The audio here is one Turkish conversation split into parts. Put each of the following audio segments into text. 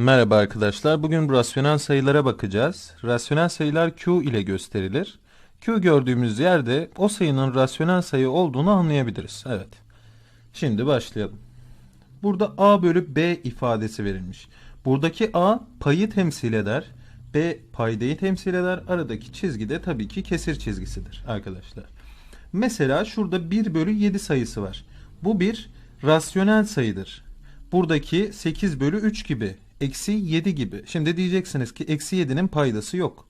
Merhaba arkadaşlar. Bugün rasyonel sayılara bakacağız. Rasyonel sayılar Q ile gösterilir. Q gördüğümüz yerde o sayının rasyonel sayı olduğunu anlayabiliriz. Evet. Şimdi başlayalım. Burada A bölü B ifadesi verilmiş. Buradaki A payı temsil eder. B paydayı temsil eder. Aradaki çizgi de tabii ki kesir çizgisidir arkadaşlar. Mesela şurada 1 bölü 7 sayısı var. Bu bir rasyonel sayıdır. Buradaki 8 bölü 3 gibi. Eksi 7 gibi. Şimdi diyeceksiniz ki eksi 7'nin paydası yok.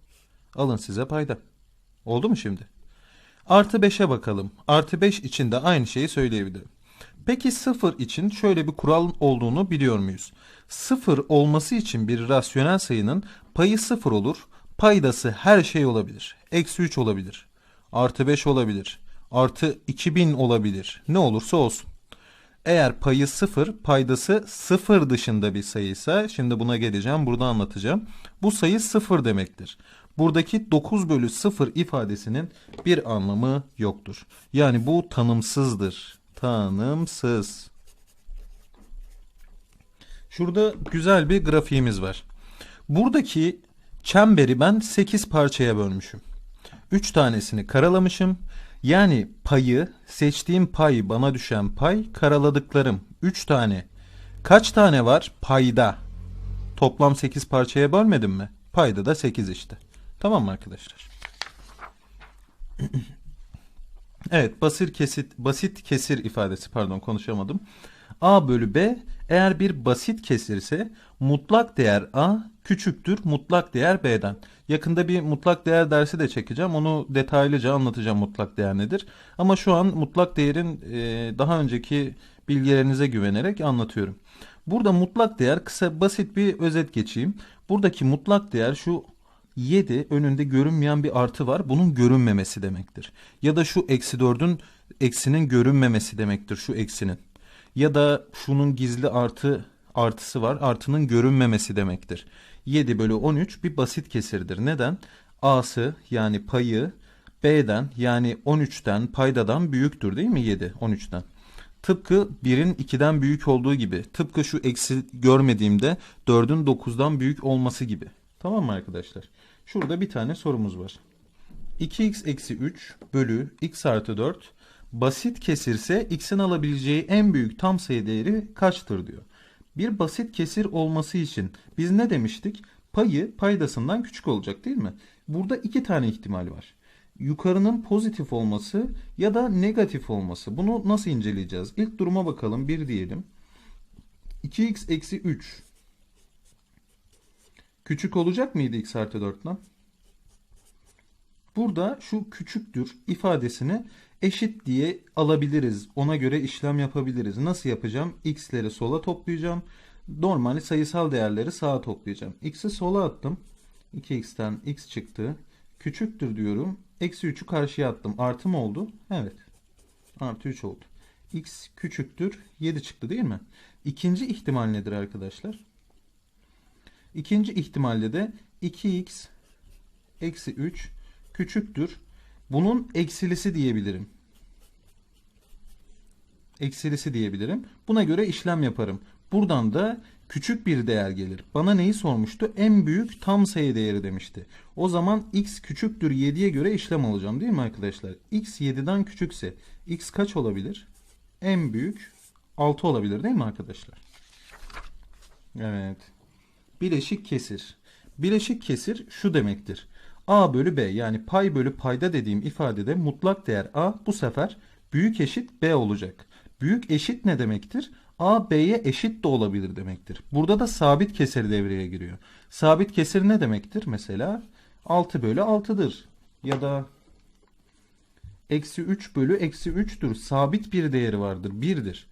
Alın size payda. Oldu mu şimdi? Artı 5'e bakalım. Artı 5 için de aynı şeyi söyleyebilirim. Peki 0 için şöyle bir kural olduğunu biliyor muyuz? 0 olması için bir rasyonel sayının payı 0 olur. Paydası her şey olabilir. Eksi 3 olabilir. Artı 5 olabilir. Artı 2000 olabilir. Ne olursa olsun. Eğer payı 0, paydası 0 dışında bir sayıysa, şimdi buna geleceğim, burada anlatacağım. Bu sayı 0 demektir. Buradaki 9 bölü 0 ifadesinin bir anlamı yoktur. Yani bu tanımsızdır. Tanımsız. Şurada güzel bir grafiğimiz var. Buradaki çemberi ben 8 parçaya bölmüşüm. 3 tanesini karalamışım. Yani payı, seçtiğim pay, bana düşen pay, karaladıklarım 3 tane. Kaç tane var? Payda. Toplam 8 parçaya bölmedim mi? Payda da 8 işte. Tamam mı arkadaşlar? evet, basit kesit basit kesir ifadesi pardon konuşamadım. A bölü B eğer bir basit kesirse mutlak değer A küçüktür mutlak değer B'den. Yakında bir mutlak değer dersi de çekeceğim. Onu detaylıca anlatacağım mutlak değer nedir. Ama şu an mutlak değerin e, daha önceki bilgilerinize güvenerek anlatıyorum. Burada mutlak değer kısa basit bir özet geçeyim. Buradaki mutlak değer şu 7 önünde görünmeyen bir artı var. Bunun görünmemesi demektir. Ya da şu eksi 4'ün eksinin görünmemesi demektir şu eksinin. Ya da şunun gizli artı artısı var. Artının görünmemesi demektir. 7 bölü 13 bir basit kesirdir. Neden? A'sı yani payı B'den yani 13'ten paydadan büyüktür değil mi 7 13'ten? Tıpkı 1'in 2'den büyük olduğu gibi. Tıpkı şu eksi görmediğimde 4'ün 9'dan büyük olması gibi. Tamam mı arkadaşlar? Şurada bir tane sorumuz var. 2x eksi 3 bölü x artı 4 basit kesirse x'in alabileceği en büyük tam sayı değeri kaçtır diyor. Bir basit kesir olması için biz ne demiştik? Payı paydasından küçük olacak değil mi? Burada iki tane ihtimal var. Yukarının pozitif olması ya da negatif olması. Bunu nasıl inceleyeceğiz? İlk duruma bakalım. 1 diyelim. 2x eksi 3 küçük olacak mıydı x artı 4'ten? Burada şu küçüktür ifadesini eşit diye alabiliriz. Ona göre işlem yapabiliriz. Nasıl yapacağım? X'leri sola toplayacağım. Normali sayısal değerleri sağa toplayacağım. X'i sola attım. 2x'ten x çıktı. Küçüktür diyorum. Eksi 3'ü karşıya attım. Artı mı oldu? Evet. Artı 3 oldu. x küçüktür. 7 çıktı değil mi? İkinci ihtimal nedir arkadaşlar? İkinci ihtimalde de 2x eksi 3 küçüktür. Bunun eksilisi diyebilirim. Eksilisi diyebilirim. Buna göre işlem yaparım. Buradan da küçük bir değer gelir. Bana neyi sormuştu? En büyük tam sayı değeri demişti. O zaman x küçüktür 7'ye göre işlem alacağım değil mi arkadaşlar? x 7'den küçükse x kaç olabilir? En büyük 6 olabilir değil mi arkadaşlar? Evet. Bileşik kesir. Bileşik kesir şu demektir. A bölü B yani pay bölü payda dediğim ifadede mutlak değer A bu sefer büyük eşit B olacak. Büyük eşit ne demektir? A B'ye eşit de olabilir demektir. Burada da sabit kesir devreye giriyor. Sabit kesir ne demektir? Mesela 6 bölü 6'dır. Ya da eksi 3 bölü eksi 3'tür. Sabit bir değeri vardır. 1'dir.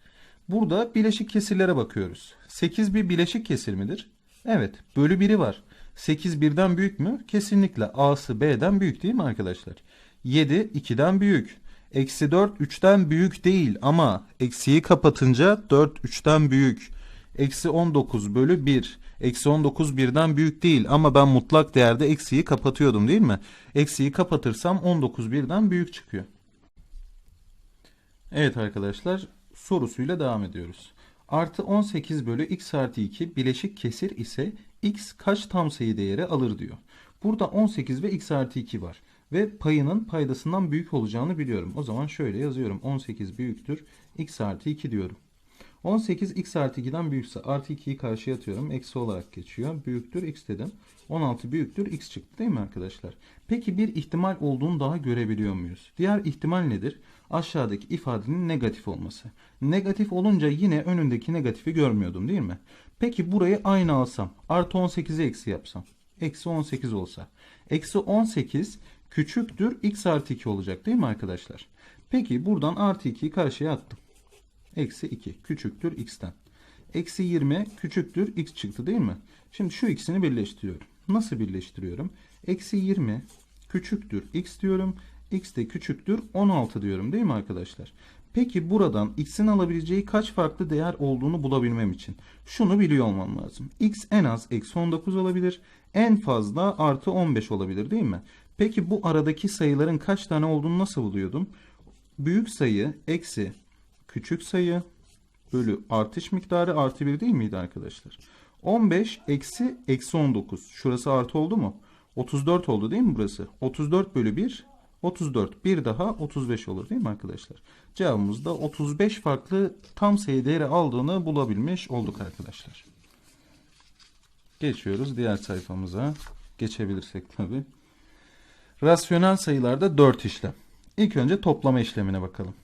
Burada bileşik kesirlere bakıyoruz. 8 bir bileşik kesir midir? Evet. Bölü 1'i var. 8 birden büyük mü? Kesinlikle A'sı B'den büyük değil mi arkadaşlar? 7 2'den büyük. Eksi 4 3'ten büyük değil ama eksiyi kapatınca 4 3'ten büyük. Eksi 19 bölü 1. Eksi 19 birden büyük değil ama ben mutlak değerde eksiyi kapatıyordum değil mi? Eksiyi kapatırsam 19 birden büyük çıkıyor. Evet arkadaşlar sorusuyla devam ediyoruz. Artı 18 bölü x artı 2 bileşik kesir ise x kaç tam sayı değeri alır diyor. Burada 18 ve x artı 2 var. Ve payının paydasından büyük olacağını biliyorum. O zaman şöyle yazıyorum. 18 büyüktür x artı 2 diyorum. 18 x artı 2'den büyükse artı 2'yi karşıya atıyorum. Eksi olarak geçiyor. Büyüktür x dedim. 16 büyüktür x çıktı değil mi arkadaşlar? Peki bir ihtimal olduğunu daha görebiliyor muyuz? Diğer ihtimal nedir? Aşağıdaki ifadenin negatif olması. Negatif olunca yine önündeki negatifi görmüyordum değil mi? Peki burayı aynı alsam. Artı 18'i eksi yapsam. Eksi 18 olsa. Eksi 18 küçüktür x artı 2 olacak değil mi arkadaşlar? Peki buradan artı 2'yi karşıya attım. Eksi 2 küçüktür x'ten. Eksi 20 küçüktür x çıktı değil mi? Şimdi şu ikisini birleştiriyorum. Nasıl birleştiriyorum? Eksi 20 küçüktür x diyorum. x de küçüktür 16 diyorum değil mi arkadaşlar? Peki buradan x'in alabileceği kaç farklı değer olduğunu bulabilmem için şunu biliyor olmam lazım. x en az eksi 19 olabilir. En fazla artı 15 olabilir değil mi? Peki bu aradaki sayıların kaç tane olduğunu nasıl buluyordum? Büyük sayı eksi küçük sayı bölü artış miktarı artı 1 değil miydi arkadaşlar? 15 eksi eksi 19. Şurası artı oldu mu? 34 oldu değil mi burası? 34 bölü 1 34. Bir daha 35 olur değil mi arkadaşlar? Cevabımızda 35 farklı tam sayı değeri aldığını bulabilmiş olduk arkadaşlar. Geçiyoruz diğer sayfamıza. Geçebilirsek tabi. Rasyonel sayılarda 4 işlem. İlk önce toplama işlemine bakalım.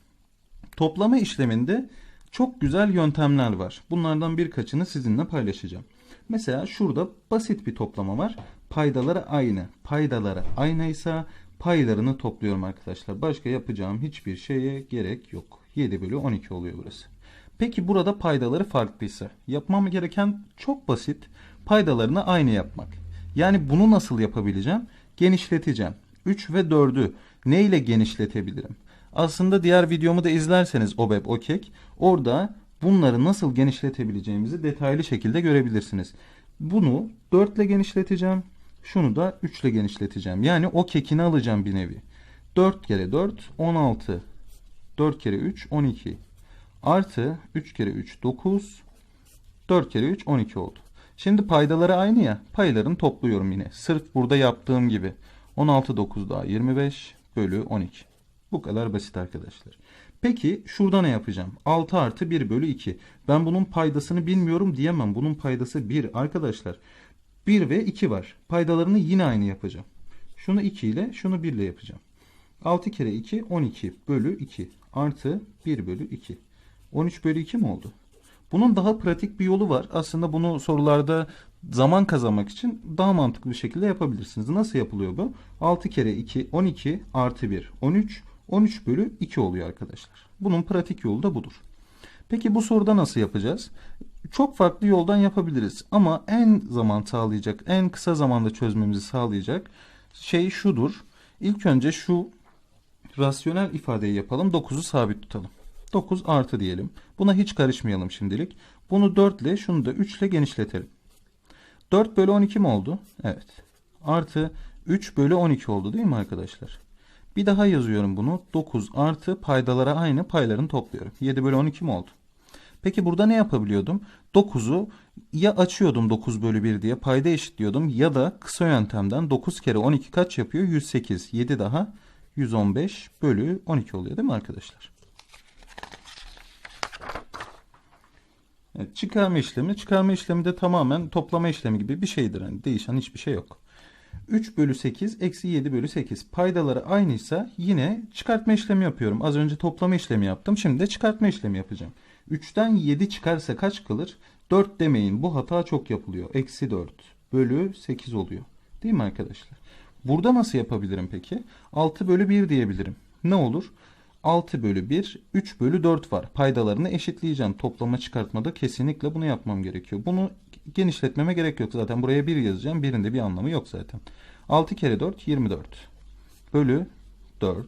Toplama işleminde çok güzel yöntemler var. Bunlardan birkaçını sizinle paylaşacağım. Mesela şurada basit bir toplama var. Paydaları aynı. Paydaları aynıysa paylarını topluyorum arkadaşlar. Başka yapacağım hiçbir şeye gerek yok. 7 bölü 12 oluyor burası. Peki burada paydaları farklıysa yapmam gereken çok basit. Paydalarını aynı yapmak. Yani bunu nasıl yapabileceğim? Genişleteceğim. 3 ve 4'ü ne ile genişletebilirim? Aslında diğer videomu da izlerseniz OBEB OKEK orada bunları nasıl genişletebileceğimizi detaylı şekilde görebilirsiniz. Bunu 4 ile genişleteceğim. Şunu da 3 ile genişleteceğim. Yani o kekini alacağım bir nevi. 4 kere 4 16. 4 kere 3 12. Artı 3 kere 3 9. 4 kere 3 12 oldu. Şimdi paydaları aynı ya. Paylarını topluyorum yine. Sırf burada yaptığım gibi. 16 9 daha 25 bölü 12. Bu kadar basit arkadaşlar. Peki şurada ne yapacağım? 6 artı 1 bölü 2. Ben bunun paydasını bilmiyorum diyemem. Bunun paydası 1 arkadaşlar. 1 ve 2 var. Paydalarını yine aynı yapacağım. Şunu 2 ile şunu 1 ile yapacağım. 6 kere 2 12 bölü 2 artı 1 bölü 2. 13 bölü 2 mi oldu? Bunun daha pratik bir yolu var. Aslında bunu sorularda zaman kazanmak için daha mantıklı bir şekilde yapabilirsiniz. Nasıl yapılıyor bu? 6 kere 2 12 artı 1 13 13 bölü 2 oluyor arkadaşlar. Bunun pratik yolu da budur. Peki bu soruda nasıl yapacağız? Çok farklı yoldan yapabiliriz ama en zaman sağlayacak, en kısa zamanda çözmemizi sağlayacak şey şudur. İlk önce şu rasyonel ifadeyi yapalım. 9'u sabit tutalım. 9 artı diyelim. Buna hiç karışmayalım şimdilik. Bunu 4 ile şunu da 3 ile genişletelim. 4 bölü 12 mi oldu? Evet. Artı 3 bölü 12 oldu değil mi arkadaşlar? Bir daha yazıyorum bunu. 9 artı paydalara aynı paylarını topluyorum. 7 bölü 12 mi oldu? Peki burada ne yapabiliyordum? 9'u ya açıyordum 9 bölü 1 diye payda eşitliyordum ya da kısa yöntemden 9 kere 12 kaç yapıyor? 108. 7 daha 115 bölü 12 oluyor değil mi arkadaşlar? Evet, çıkarma işlemi. Çıkarma işlemi de tamamen toplama işlemi gibi bir şeydir. Yani değişen hiçbir şey yok. 3 bölü 8 eksi 7 bölü 8. Paydaları aynıysa yine çıkartma işlemi yapıyorum. Az önce toplama işlemi yaptım. Şimdi de çıkartma işlemi yapacağım. 3'ten 7 çıkarsa kaç kalır? 4 demeyin. Bu hata çok yapılıyor. Eksi 4 bölü 8 oluyor. Değil mi arkadaşlar? Burada nasıl yapabilirim peki? 6 bölü 1 diyebilirim. Ne olur? 6 bölü 1, 3 bölü 4 var. Paydalarını eşitleyeceğim. Toplama çıkartmada kesinlikle bunu yapmam gerekiyor. Bunu genişletmeme gerek yok. Zaten buraya 1 yazacağım. Birinde bir anlamı yok zaten. 6 kere 4, 24. Bölü 4.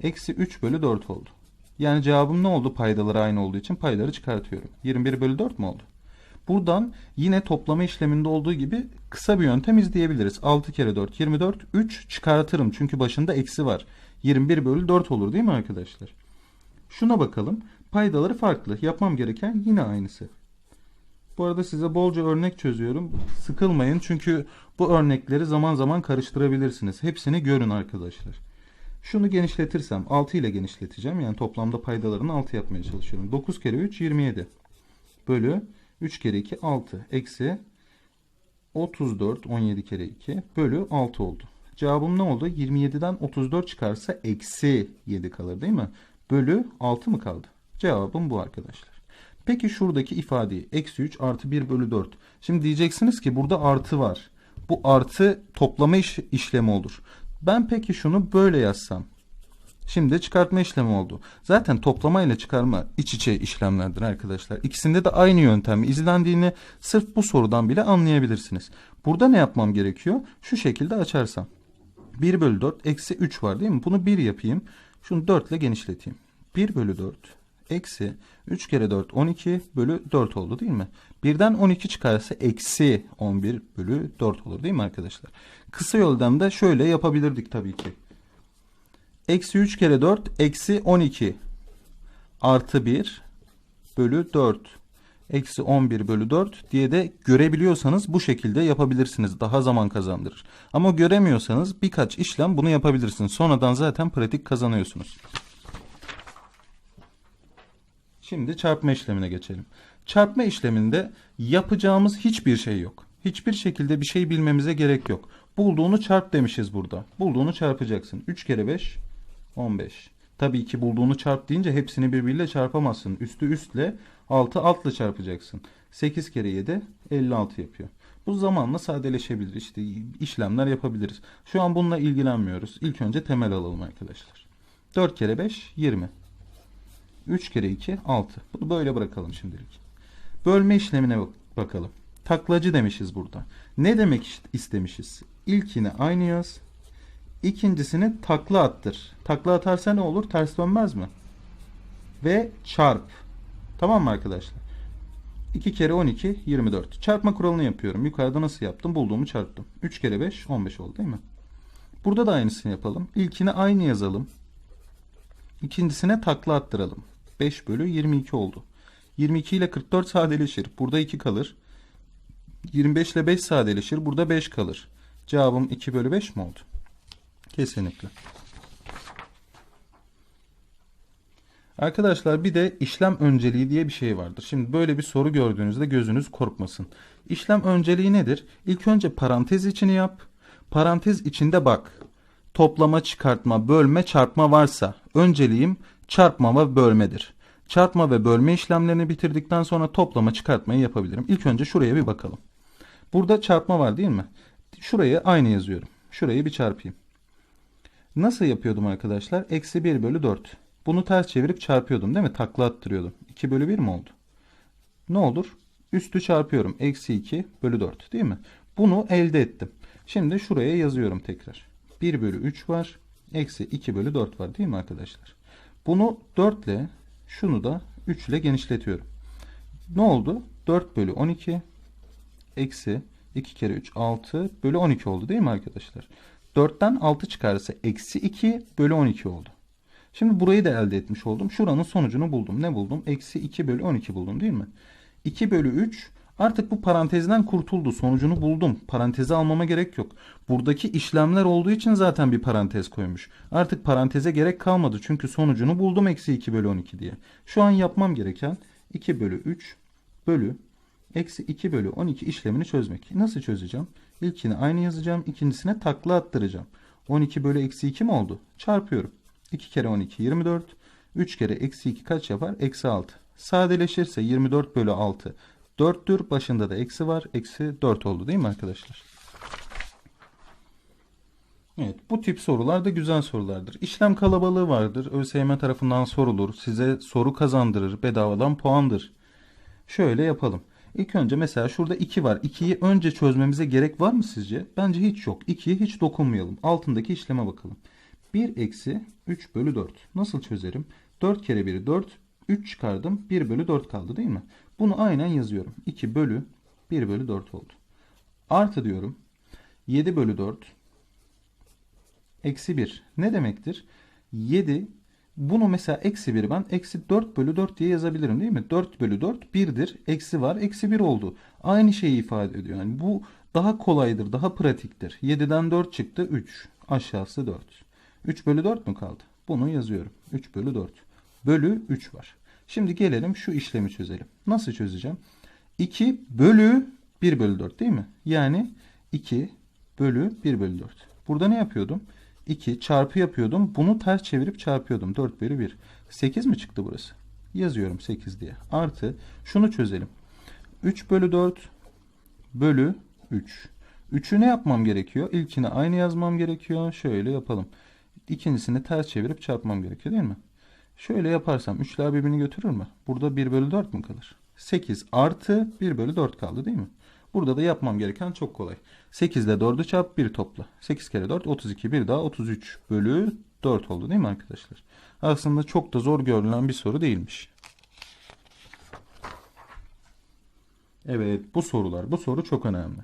Eksi 3 bölü 4 oldu. Yani cevabım ne oldu paydaları aynı olduğu için payları çıkartıyorum. 21 bölü 4 mu oldu? Buradan yine toplama işleminde olduğu gibi kısa bir yöntem izleyebiliriz. 6 kere 4 24 3 çıkartırım çünkü başında eksi var. 21 bölü 4 olur değil mi arkadaşlar? Şuna bakalım. Paydaları farklı. Yapmam gereken yine aynısı. Bu arada size bolca örnek çözüyorum. Sıkılmayın çünkü bu örnekleri zaman zaman karıştırabilirsiniz. Hepsini görün arkadaşlar. Şunu genişletirsem 6 ile genişleteceğim. Yani toplamda paydalarını 6 yapmaya çalışıyorum. 9 kere 3 27. Bölü 3 kere 2 6. Eksi 34 17 kere 2 bölü 6 oldu. Cevabım ne oldu? 27'den 34 çıkarsa eksi 7 kalır değil mi? Bölü 6 mı kaldı? Cevabım bu arkadaşlar. Peki şuradaki ifadeyi eksi 3 artı 1 bölü 4. Şimdi diyeceksiniz ki burada artı var. Bu artı toplama iş, işlemi olur. Ben peki şunu böyle yazsam. Şimdi çıkartma işlemi oldu. Zaten toplama ile çıkarma iç içe işlemlerdir arkadaşlar. İkisinde de aynı yöntem izlendiğini sırf bu sorudan bile anlayabilirsiniz. Burada ne yapmam gerekiyor? Şu şekilde açarsam. 1 bölü 4 eksi 3 var değil mi? Bunu 1 yapayım. Şunu 4 ile genişleteyim. 1 bölü 4 eksi 3 kere 4 12 bölü 4 oldu değil mi? Birden 12 çıkarsa eksi 11 bölü 4 olur değil mi arkadaşlar? Kısa yoldan da şöyle yapabilirdik tabii ki. Eksi 3 kere 4 eksi 12 artı 1 bölü 4 eksi 11 bölü 4 diye de görebiliyorsanız bu şekilde yapabilirsiniz. Daha zaman kazandırır. Ama göremiyorsanız birkaç işlem bunu yapabilirsiniz. Sonradan zaten pratik kazanıyorsunuz. Şimdi çarpma işlemine geçelim. Çarpma işleminde yapacağımız hiçbir şey yok. Hiçbir şekilde bir şey bilmemize gerek yok. Bulduğunu çarp demişiz burada. Bulduğunu çarpacaksın. 3 kere 5 15. Tabii ki bulduğunu çarp deyince hepsini birbiriyle çarpamazsın. Üstü üstle 6 altla çarpacaksın. 8 kere 7 56 yapıyor. Bu zamanla sadeleşebilir. İşte işlemler yapabiliriz. Şu an bununla ilgilenmiyoruz. İlk önce temel alalım arkadaşlar. 4 kere 5 20. 3 kere 2 6. Bunu böyle bırakalım şimdilik. Bölme işlemine bakalım. Taklacı demişiz burada. Ne demek istemişiz? İlkini aynı yaz. İkincisini takla attır. Takla atarsa ne olur? Ters dönmez mi? Ve çarp. Tamam mı arkadaşlar? 2 kere 12 24. Çarpma kuralını yapıyorum. Yukarıda nasıl yaptım? Bulduğumu çarptım. 3 kere 5 15 oldu değil mi? Burada da aynısını yapalım. İlkini aynı yazalım. İkincisine takla attıralım. 5 bölü 22 oldu. 22 ile 44 sadeleşir. Burada 2 kalır. 25 ile 5 sadeleşir. Burada 5 kalır. Cevabım 2 bölü 5 mi oldu? Kesinlikle. Arkadaşlar bir de işlem önceliği diye bir şey vardır. Şimdi böyle bir soru gördüğünüzde gözünüz korkmasın. İşlem önceliği nedir? İlk önce parantez içini yap. Parantez içinde bak. Toplama, çıkartma, bölme, çarpma varsa önceliğim çarpma ve bölmedir. Çarpma ve bölme işlemlerini bitirdikten sonra toplama, çıkartmayı yapabilirim. İlk önce şuraya bir bakalım. Burada çarpma var değil mi? Şuraya aynı yazıyorum. Şurayı bir çarpayım. Nasıl yapıyordum arkadaşlar? Eksi 1 bölü 4. Bunu ters çevirip çarpıyordum değil mi? Takla attırıyordum. 2 bölü 1 mi oldu? Ne olur? Üstü çarpıyorum. Eksi 2 bölü 4 değil mi? Bunu elde ettim. Şimdi şuraya yazıyorum tekrar. 1 bölü 3 var. Eksi 2 bölü 4 var değil mi arkadaşlar? Bunu 4 ile şunu da 3 ile genişletiyorum. Ne oldu? 4 bölü 12 eksi 2 kere 3 6 bölü 12 oldu değil mi arkadaşlar? 4'ten 6 çıkarsa eksi 2 bölü 12 oldu. Şimdi burayı da elde etmiş oldum. Şuranın sonucunu buldum. Ne buldum? Eksi 2 bölü 12 buldum değil mi? 2 bölü 3 artık bu parantezden kurtuldu. Sonucunu buldum. Paranteze almama gerek yok. Buradaki işlemler olduğu için zaten bir parantez koymuş. Artık paranteze gerek kalmadı. Çünkü sonucunu buldum eksi 2 bölü 12 diye. Şu an yapmam gereken 2 bölü 3 bölü eksi 2 bölü 12 işlemini çözmek. Nasıl çözeceğim? İlkini aynı yazacağım. ikincisine takla attıracağım. 12 bölü eksi 2 mi oldu? Çarpıyorum. 2 kere 12 24. 3 kere eksi 2 kaç yapar? Eksi 6. Sadeleşirse 24 bölü 6 4'tür. Başında da eksi var. Eksi 4 oldu değil mi arkadaşlar? Evet bu tip sorular da güzel sorulardır. İşlem kalabalığı vardır. ÖSYM tarafından sorulur. Size soru kazandırır. Bedavadan puandır. Şöyle yapalım. İlk önce mesela şurada 2 var. 2'yi önce çözmemize gerek var mı sizce? Bence hiç yok. 2'ye hiç dokunmayalım. Altındaki işleme bakalım. 1 eksi 3 bölü 4. Nasıl çözerim? 4 kere 1 4. 3 çıkardım. 1 bölü 4 kaldı değil mi? Bunu aynen yazıyorum. 2 bölü 1 bölü 4 oldu. Artı diyorum. 7 bölü 4 eksi 1 ne demektir? 7 Bunu mesela eksi 1 ben eksi 4 bölü 4 diye yazabilirim değil mi? 4 bölü 4 1'dir. Eksi var. Eksi 1 oldu. Aynı şeyi ifade ediyor. Yani bu daha kolaydır. Daha pratiktir. 7'den 4 çıktı. 3. Aşağısı 4. 3 bölü 4 mü kaldı? Bunu yazıyorum. 3 bölü 4. Bölü 3 var. Şimdi gelelim şu işlemi çözelim. Nasıl çözeceğim? 2 bölü 1 bölü 4 değil mi? Yani 2 bölü 1 bölü 4. Burada ne yapıyordum? 2 çarpı yapıyordum. Bunu ters çevirip çarpıyordum. 4 bölü 1. 8 mi çıktı burası? Yazıyorum 8 diye. Artı şunu çözelim. 3 bölü 4 bölü 3. 3'ü ne yapmam gerekiyor? İlkini aynı yazmam gerekiyor. Şöyle yapalım. İkincisini ters çevirip çarpmam gerekiyor değil mi? Şöyle yaparsam 3'ler birbirini götürür mü? Burada 1 bölü 4 mü kalır? 8 artı 1 bölü 4 kaldı değil mi? Burada da yapmam gereken çok kolay. 8 ile 4'ü çarp 1 topla. 8 kere 4 32 bir daha 33 bölü 4 oldu değil mi arkadaşlar? Aslında çok da zor görülen bir soru değilmiş. Evet bu sorular. Bu soru çok önemli.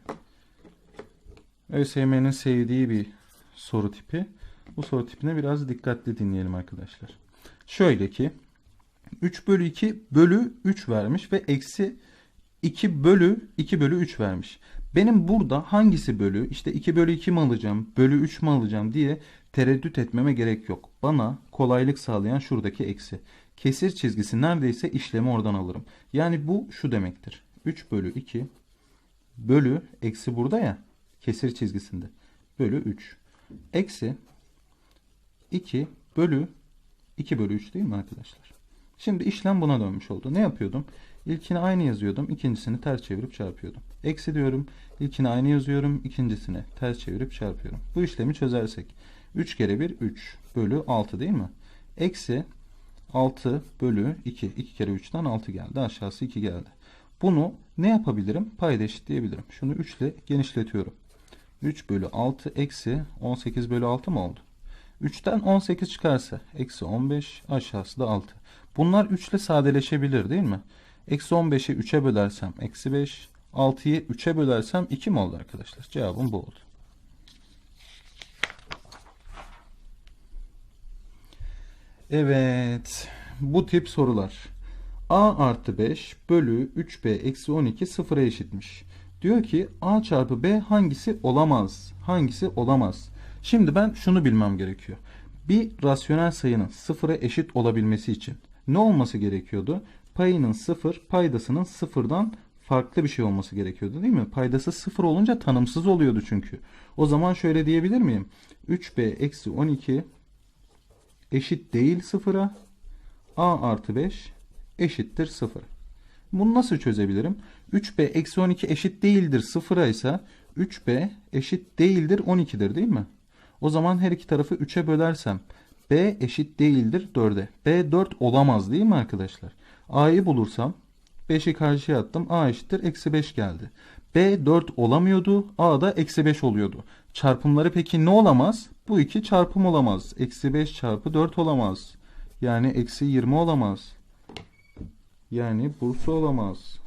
ÖSYM'nin sevdiği bir soru tipi. Bu soru tipine biraz dikkatli dinleyelim arkadaşlar. Şöyle ki 3 bölü 2 bölü 3 vermiş ve eksi 2 bölü 2 bölü 3 vermiş. Benim burada hangisi bölü işte 2 bölü 2 mi alacağım bölü 3 mü alacağım diye tereddüt etmeme gerek yok. Bana kolaylık sağlayan şuradaki eksi. Kesir çizgisi neredeyse işlemi oradan alırım. Yani bu şu demektir. 3 bölü 2 bölü eksi burada ya kesir çizgisinde bölü 3 eksi 2 bölü 2 bölü 3 değil mi arkadaşlar? Şimdi işlem buna dönmüş oldu. Ne yapıyordum? İlkini aynı yazıyordum. ikincisini ters çevirip çarpıyordum. Eksi diyorum. İlkini aynı yazıyorum. ikincisini ters çevirip çarpıyorum. Bu işlemi çözersek 3 kere 1 3 bölü 6 değil mi? Eksi 6 bölü 2. 2 kere 3'ten 6 geldi. Aşağısı 2 geldi. Bunu ne yapabilirim? Payda eşitleyebilirim. Şunu 3 ile genişletiyorum. 3 bölü 6 eksi 18 bölü 6 mı oldu? 3'ten 18 çıkarsa eksi 15 aşağısı da 6. Bunlar 3 ile sadeleşebilir değil mi? Eksi 15'i 3'e bölersem eksi 5. 6'yı 3'e bölersem 2 mi oldu arkadaşlar? Cevabım bu oldu. Evet. Bu tip sorular. A artı 5 bölü 3B eksi 12 sıfıra eşitmiş. Diyor ki A çarpı B hangisi olamaz? Hangisi olamaz? Şimdi ben şunu bilmem gerekiyor. Bir rasyonel sayının sıfıra eşit olabilmesi için ne olması gerekiyordu? Payının sıfır, paydasının sıfırdan farklı bir şey olması gerekiyordu değil mi? Paydası sıfır olunca tanımsız oluyordu çünkü. O zaman şöyle diyebilir miyim? 3b eksi 12 eşit değil sıfıra. a artı 5 eşittir sıfır. Bunu nasıl çözebilirim? 3b eksi 12 eşit değildir sıfıra ise 3b eşit değildir 12'dir değil mi? O zaman her iki tarafı 3'e bölersem b eşit değildir 4'e. b 4 olamaz değil mi arkadaşlar? a'yı bulursam 5'i karşıya attım. a eşittir eksi 5 geldi. b 4 olamıyordu. a da eksi 5 oluyordu. Çarpımları peki ne olamaz? Bu iki çarpım olamaz. Eksi 5 çarpı 4 olamaz. Yani eksi 20 olamaz. Yani bursu olamaz.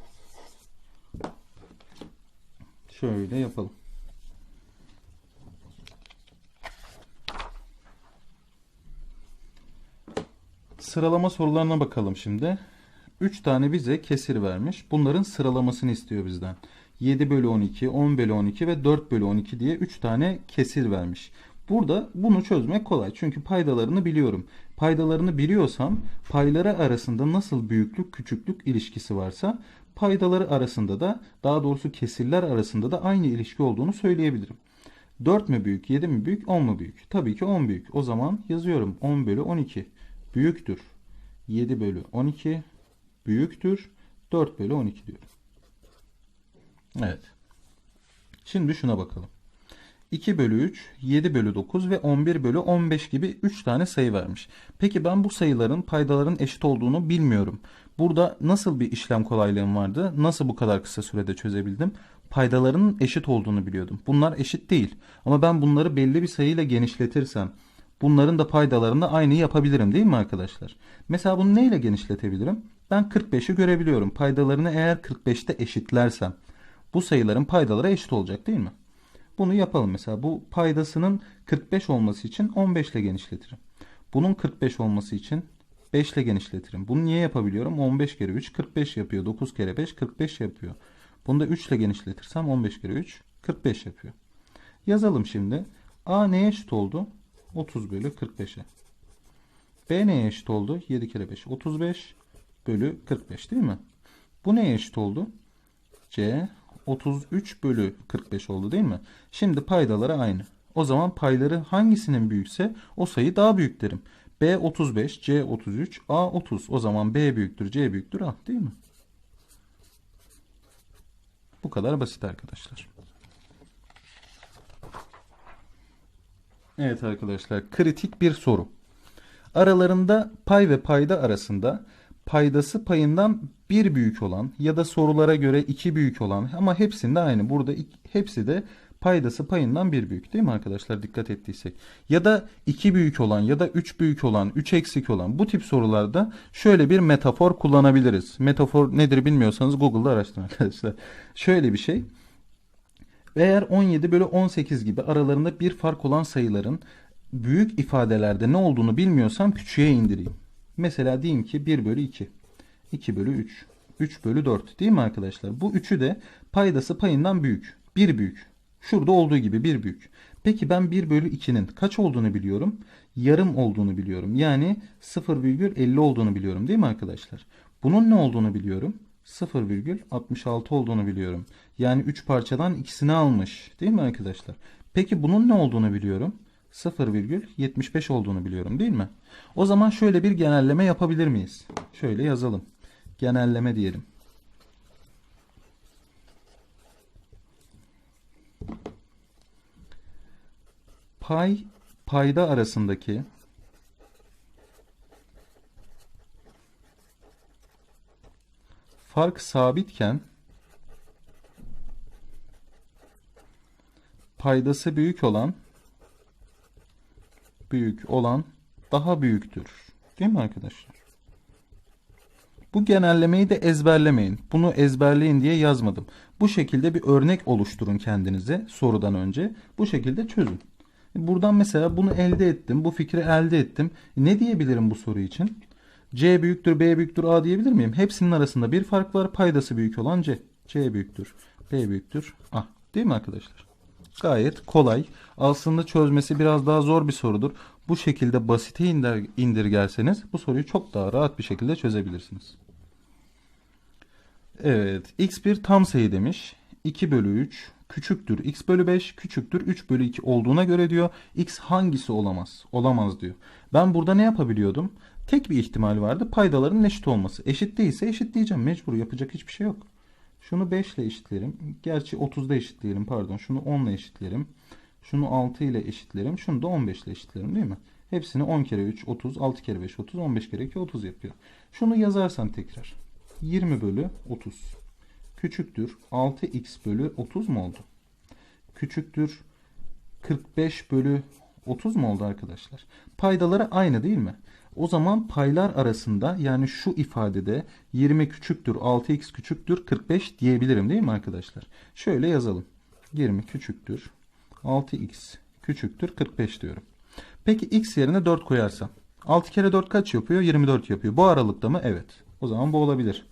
Şöyle yapalım. Sıralama sorularına bakalım şimdi. 3 tane bize kesir vermiş. Bunların sıralamasını istiyor bizden. 7 bölü 12, 10 bölü 12 ve 4 bölü 12 diye 3 tane kesir vermiş. Burada bunu çözmek kolay. Çünkü paydalarını biliyorum. Paydalarını biliyorsam payları arasında nasıl büyüklük küçüklük ilişkisi varsa paydaları arasında da daha doğrusu kesirler arasında da aynı ilişki olduğunu söyleyebilirim. 4 mü büyük, 7 mi büyük, 10 mu büyük? Tabii ki 10 büyük. O zaman yazıyorum 10 bölü 12 büyüktür. 7 bölü 12 büyüktür. 4 bölü 12 diyorum. Evet. Şimdi şuna bakalım. 2 bölü 3, 7 bölü 9 ve 11 bölü 15 gibi 3 tane sayı vermiş. Peki ben bu sayıların paydaların eşit olduğunu bilmiyorum. Burada nasıl bir işlem kolaylığım vardı? Nasıl bu kadar kısa sürede çözebildim? Paydalarının eşit olduğunu biliyordum. Bunlar eşit değil. Ama ben bunları belli bir sayıyla genişletirsem bunların da paydalarını aynı yapabilirim değil mi arkadaşlar? Mesela bunu neyle genişletebilirim? Ben 45'i görebiliyorum. Paydalarını eğer 45'te eşitlersem bu sayıların paydaları eşit olacak değil mi? Bunu yapalım mesela. Bu paydasının 45 olması için 15 ile genişletirim. Bunun 45 olması için 5 ile genişletirim. Bunu niye yapabiliyorum? 15 kere 3 45 yapıyor. 9 kere 5 45 yapıyor. Bunu da 3 ile genişletirsem 15 kere 3 45 yapıyor. Yazalım şimdi. A neye eşit oldu? 30 bölü 45'e. B neye eşit oldu? 7 kere 5 35 bölü 45 değil mi? Bu neye eşit oldu? C 33 bölü 45 oldu değil mi? Şimdi paydaları aynı. O zaman payları hangisinin büyükse o sayı daha büyük derim. B 35, C 33, A 30. O zaman B büyüktür, C büyüktür A değil mi? Bu kadar basit arkadaşlar. Evet arkadaşlar kritik bir soru. Aralarında pay ve payda arasında paydası payından bir büyük olan ya da sorulara göre iki büyük olan ama hepsinde aynı. Burada hepsi de paydası payından bir büyük değil mi arkadaşlar dikkat ettiysek. Ya da iki büyük olan ya da üç büyük olan, üç eksik olan bu tip sorularda şöyle bir metafor kullanabiliriz. Metafor nedir bilmiyorsanız Google'da araştırın arkadaşlar. Şöyle bir şey. Eğer 17 bölü 18 gibi aralarında bir fark olan sayıların büyük ifadelerde ne olduğunu bilmiyorsam küçüğe indireyim. Mesela diyeyim ki 1 bölü 2, 2 bölü 3, 3 bölü 4 değil mi arkadaşlar? Bu üçü de paydası payından büyük. 1 büyük. Şurada olduğu gibi 1 büyük. Peki ben 1 bölü 2'nin kaç olduğunu biliyorum? Yarım olduğunu biliyorum. Yani 0,50 olduğunu biliyorum değil mi arkadaşlar? Bunun ne olduğunu biliyorum? 0,66 olduğunu biliyorum. Yani 3 parçadan ikisini almış. Değil mi arkadaşlar? Peki bunun ne olduğunu biliyorum? 0,75 olduğunu biliyorum değil mi? O zaman şöyle bir genelleme yapabilir miyiz? Şöyle yazalım. Genelleme diyelim. Pay payda arasındaki fark sabitken paydası büyük olan büyük olan daha büyüktür. Değil mi arkadaşlar? Bu genellemeyi de ezberlemeyin. Bunu ezberleyin diye yazmadım. Bu şekilde bir örnek oluşturun kendinize sorudan önce. Bu şekilde çözün. Buradan mesela bunu elde ettim. Bu fikri elde ettim. Ne diyebilirim bu soru için? C büyüktür, B büyüktür, A diyebilir miyim? Hepsinin arasında bir fark var. Paydası büyük olan C. C büyüktür, B büyüktür, A. Değil mi arkadaşlar? Gayet kolay. Aslında çözmesi biraz daha zor bir sorudur. Bu şekilde basite indir, indirgerseniz bu soruyu çok daha rahat bir şekilde çözebilirsiniz. Evet. X bir tam sayı demiş. 2 bölü 3 küçüktür x bölü 5 küçüktür 3 bölü 2 olduğuna göre diyor x hangisi olamaz? Olamaz diyor. Ben burada ne yapabiliyordum? Tek bir ihtimal vardı paydaların eşit olması. Eşit değilse eşit diyeceğim mecbur yapacak hiçbir şey yok. Şunu 5 ile eşitlerim. Gerçi 30'da eşitleyelim pardon. Şunu 10 ile eşitlerim. Şunu 6 ile eşitlerim. Şunu da 15 ile eşitlerim değil mi? Hepsini 10 kere 3 30, 6 kere 5 30, 15 kere 2 30 yapıyor. Şunu yazarsam tekrar. 20 bölü 30 küçüktür 6x bölü 30 mu oldu? Küçüktür 45 bölü 30 mu oldu arkadaşlar? Paydaları aynı değil mi? O zaman paylar arasında yani şu ifadede 20 küçüktür 6x küçüktür 45 diyebilirim değil mi arkadaşlar? Şöyle yazalım. 20 küçüktür 6x küçüktür 45 diyorum. Peki x yerine 4 koyarsam 6 kere 4 kaç yapıyor? 24 yapıyor. Bu aralıkta mı? Evet. O zaman bu olabilir.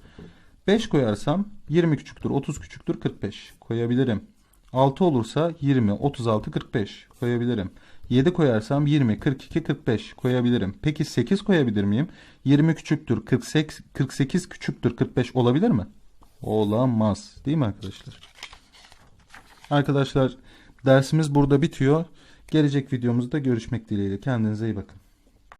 5 koyarsam 20 küçüktür 30 küçüktür 45 koyabilirim. 6 olursa 20 36 45 koyabilirim. 7 koyarsam 20 42 45 koyabilirim. Peki 8 koyabilir miyim? 20 küçüktür 48 48 küçüktür 45 olabilir mi? Olamaz. Değil mi arkadaşlar? Arkadaşlar dersimiz burada bitiyor. Gelecek videomuzda görüşmek dileğiyle. Kendinize iyi bakın.